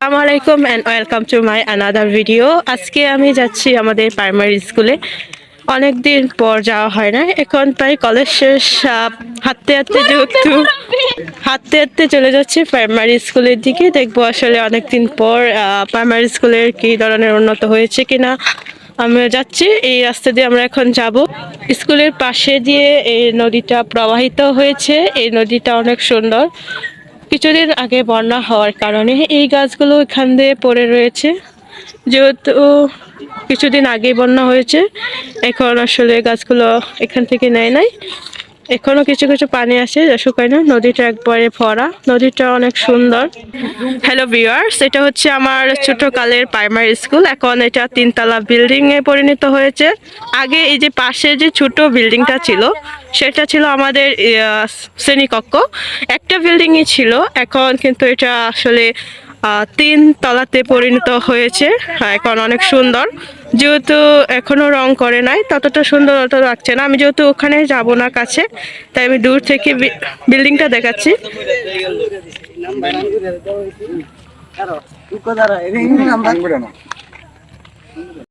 আসসালামু আলাইকুম and welcome to my another video আজকে আমি যাচ্ছি আমাদের প্রাইমারি স্কুলে অনেক দিন পর যাওয়া হয় না। এখন প্রায় কলেজ শেষ হাঁটতে হাঁটতে যেহেতু হাঁটতে হাঁটতে চলে যাচ্ছি প্রাইমারি স্কুলের দিকে। দেখব আসলে অনেক দিন পর প্রাইমারি স্কুলের কী ধরনের উন্নত হয়েছে কিনা। আমরা যাচ্ছি। এই রাস্তা দিয়ে আমরা এখন যাব। স্কুলের পাশে দিয়ে এই নদীটা প্রবাহিত হয়েছে। এই নদীটা অনেক সুন্দর। কিছুদিন আগে বন্যা হওয়ার কারণে এই গাছগুলো এখান দিয়ে পড়ে রয়েছে। যেহেতু কিছুদিন আগে বন্যা হয়েছে, এখন আসলে গাছগুলো এখান থেকে নেয় নাই। এখনও কিছু কিছু পানি আসে যা না। নদীটা একবারে ভরা। নদীটা অনেক সুন্দর। হ্যালো ভিউয়ার্স এটা হচ্ছে আমার ছোট কালের প্রাইমারি স্কুল এখন এটা তিনতলা বিল্ডিং এ পরিণত হয়েছে। আগে এই যে পাশে যে ছোট বিল্ডিংটা ছিল সেটা ছিল আমাদের শ্রেণীকক্ষ। একটা বিল্ডিংই ছিল এখন কিন্তু এটা আসলে তিন তলাতে পরিণত হয়েছে। হ্যাঁ, এখন অনেক সুন্দর। যেহেতু এখনও রং করে নাই ততটা সুন্দর অত লাগছে না। আমি যেহেতু ওখানে যাব না কাছে তাই আমি দূর থেকে বি- বিল্ডিংটা দেখাচ্ছি। নাম্বার